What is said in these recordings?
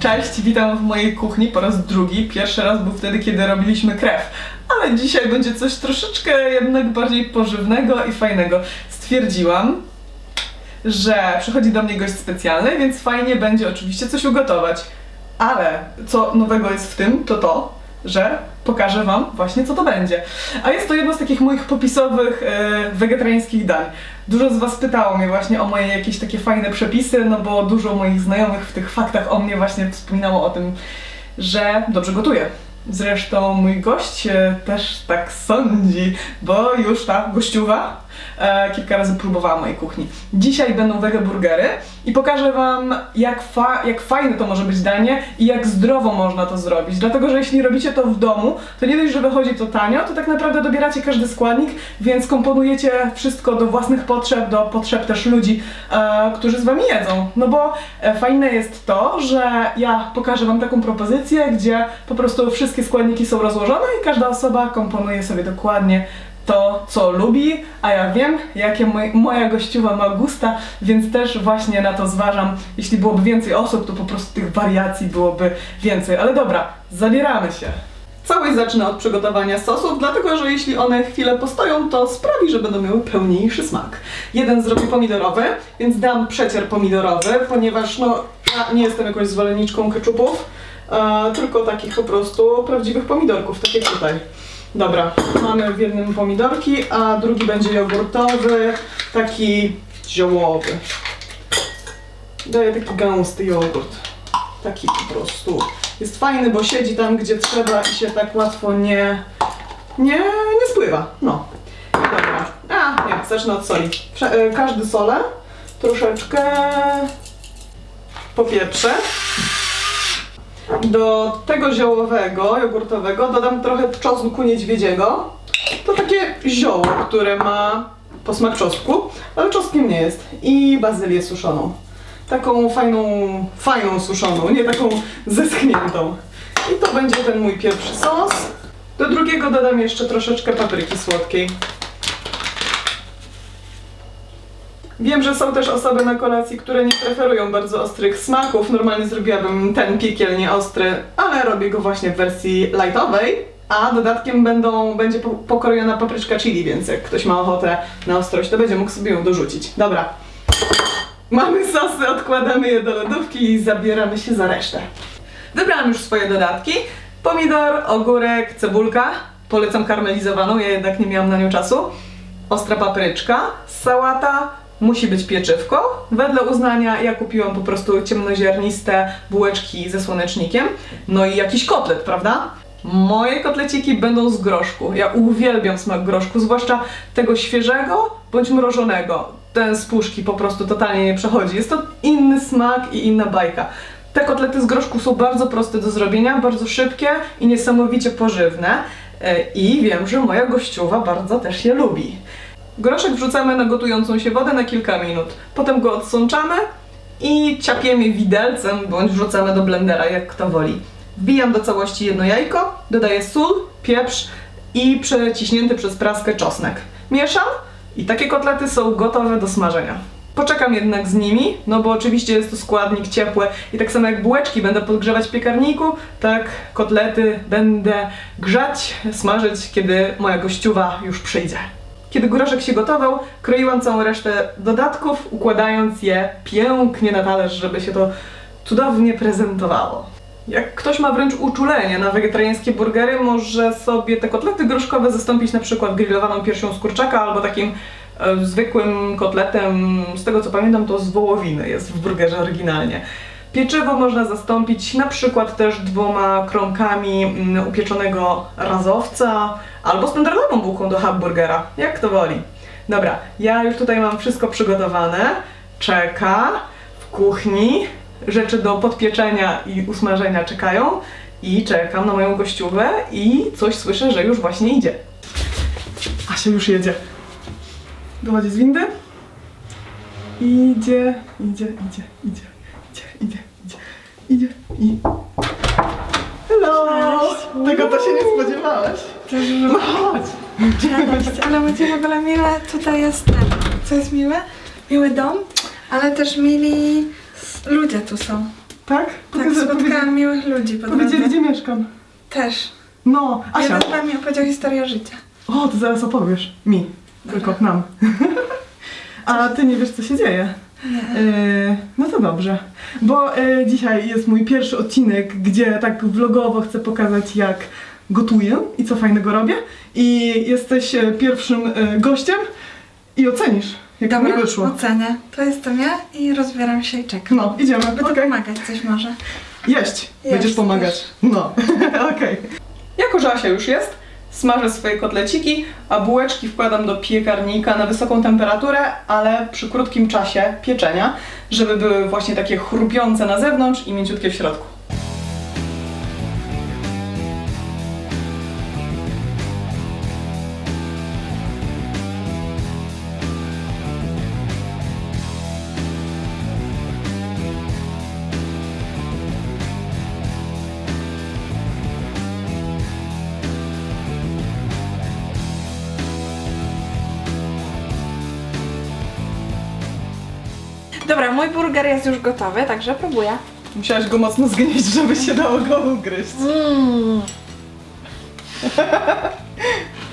Cześć, witam w mojej kuchni po raz drugi. Pierwszy raz był wtedy, kiedy robiliśmy krew. Ale dzisiaj będzie coś troszeczkę jednak bardziej pożywnego i fajnego. Stwierdziłam, że przychodzi do mnie gość specjalny, więc fajnie będzie oczywiście coś ugotować. Ale co nowego jest w tym, to to, że pokażę Wam właśnie co to będzie. A jest to jedno z takich moich popisowych e, wegetariańskich dań. Dużo z Was pytało mnie właśnie o moje jakieś takie fajne przepisy, no bo dużo moich znajomych w tych faktach o mnie właśnie wspominało o tym, że dobrze gotuję. Zresztą mój gość e, też tak sądzi, bo już ta gościuwa e, kilka razy próbowała mojej kuchni. Dzisiaj będą wege burgery i pokażę Wam, jak, fa- jak fajne to może być danie i jak zdrowo można to zrobić. Dlatego, że jeśli robicie to w domu, to nie dość, że wychodzi to tanio, to tak naprawdę dobieracie każdy składnik, więc komponujecie wszystko do własnych potrzeb, do potrzeb też ludzi, e, którzy z Wami jedzą. No bo e, fajne jest to, że ja pokażę Wam taką propozycję, gdzie po prostu wszystkie składniki są rozłożone i każda osoba komponuje sobie dokładnie to, co lubi, a ja wiem, jakie moj, moja gościuwa ma gusta, więc też właśnie na to zważam. Jeśli byłoby więcej osób, to po prostu tych wariacji byłoby więcej. Ale dobra, zabieramy się. Całość zacznę od przygotowania sosów, dlatego że jeśli one chwilę postoją, to sprawi, że będą miały pełniejszy smak. Jeden zrobię pomidorowy, więc dam przecier pomidorowy, ponieważ no, ja nie jestem jakąś zwolenniczką keczupów, e, tylko takich po prostu prawdziwych pomidorków, tak jak tutaj. Dobra, mamy w jednym pomidorki, a drugi będzie jogurtowy, taki ziołowy. Daję taki gęsty jogurt. Taki po prostu. Jest fajny, bo siedzi tam, gdzie trzeba i się tak łatwo nie, nie, nie spływa. No. Dobra. A, nie, zacznę od soli. E, każdy solę. Troszeczkę popieprzę. Do tego ziołowego, jogurtowego dodam trochę czosnku niedźwiedziego. To takie zioło, które ma posmak czosnku, ale czosnkiem nie jest. I bazylię suszoną. Taką fajną, fajną suszoną, nie taką zeschniętą. I to będzie ten mój pierwszy sos. Do drugiego dodam jeszcze troszeczkę papryki słodkiej. Wiem, że są też osoby na kolacji, które nie preferują bardzo ostrych smaków. Normalnie zrobiłabym ten piekielnie ostry, ale robię go właśnie w wersji lightowej. A dodatkiem będą, będzie po- pokrojona papryczka chili, więc jak ktoś ma ochotę na ostrość, to będzie mógł sobie ją dorzucić. Dobra. Mamy sosy, odkładamy je do lodówki i zabieramy się za resztę. Wybrałam już swoje dodatki. Pomidor, ogórek, cebulka. Polecam karmelizowaną, ja jednak nie miałam na nią czasu. Ostra papryczka, sałata, musi być pieczywko. Wedle uznania ja kupiłam po prostu ciemnoziarniste bułeczki ze słonecznikiem. No i jakiś kotlet, prawda? Moje kotleciki będą z groszku. Ja uwielbiam smak groszku, zwłaszcza tego świeżego bądź mrożonego. Ten z puszki po prostu totalnie nie przechodzi. Jest to inny smak i inna bajka. Te kotlety z groszku są bardzo proste do zrobienia, bardzo szybkie i niesamowicie pożywne. E, I wiem, że moja gościuwa bardzo też je lubi. Groszek wrzucamy na gotującą się wodę na kilka minut. Potem go odsączamy i ciapiemy widelcem bądź wrzucamy do blendera, jak kto woli. Wbijam do całości jedno jajko, dodaję sól, pieprz i przeciśnięty przez praskę czosnek. Mieszam i takie kotlety są gotowe do smażenia. Poczekam jednak z nimi, no bo oczywiście jest to składnik ciepły i tak samo jak bułeczki będę podgrzewać w piekarniku, tak kotlety będę grzać, smażyć, kiedy moja gościuwa już przyjdzie. Kiedy groszek się gotował, kroiłam całą resztę dodatków, układając je pięknie na talerz, żeby się to cudownie prezentowało. Jak ktoś ma wręcz uczulenie na wegetariańskie burgery, może sobie te kotlety groszkowe zastąpić na przykład grillowaną piersią z kurczaka albo takim e, zwykłym kotletem, z tego co pamiętam to z wołowiny jest w burgerze oryginalnie. Pieczywo można zastąpić na przykład też dwoma kromkami mm, upieczonego razowca albo standardową bułką do hamburgera, jak kto woli. Dobra, ja już tutaj mam wszystko przygotowane. Czeka w kuchni. Rzeczy do podpieczenia i usmażenia czekają. I czekam na moją gościówę i coś słyszę, że już właśnie idzie. Asia już jedzie. Wychodzi z windy. Idzie, idzie, idzie, idzie, idzie i... Hello! Cześć. Tego to się nie spodziewałaś. No chodź! Cześć, ale będzie w ogóle miłe, tutaj jest ten, co jest miłe? Miły dom, ale też mili ludzie tu są. Tak? Tak, spotkałam miłych ludzi po Powiedzieli, drodze. gdzie mieszkam. Też. No, Asia. Jeden z nami opowiedział historię życia. O, to zaraz opowiesz. Mi. Tylko nam. A ty nie wiesz, co się dzieje. E, no to dobrze, bo e, dzisiaj jest mój pierwszy odcinek, gdzie tak vlogowo chcę pokazać, jak gotuję i co fajnego robię. I jesteś e, pierwszym e, gościem i ocenisz, jak mi Dobra, wyszło. ocenię. To jestem ja i rozbieram się i czekam. No, idziemy, Będę okej. pomagać coś może. Jeść, będziesz Jeść pomagać. też. No, okej. Jako, że Asia już jest, smażę swoje kotleciki, a bułeczki wkładam do piekarnika na wysoką temperaturę, ale przy krótkim czasie pieczenia, żeby były właśnie takie chrupiące na zewnątrz i mięciutkie w środku. Dobra, mój burger jest już gotowy, także próbuję. Musiałaś go mocno zgnieść, żeby się dało go ugryźć. Mm.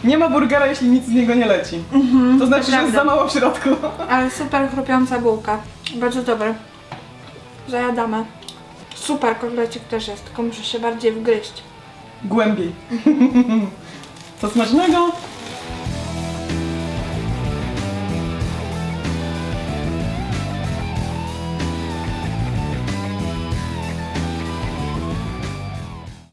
Nie ma burgera, jeśli nic z niego nie leci. Mhm, To znaczy, że jest za mało w środku. Ale super chrupiąca bułka. Bardzo dobry. Zajadamy. Super kotlecik też jest, tylko muszę się bardziej wgryźć. Głębiej. To smacznego.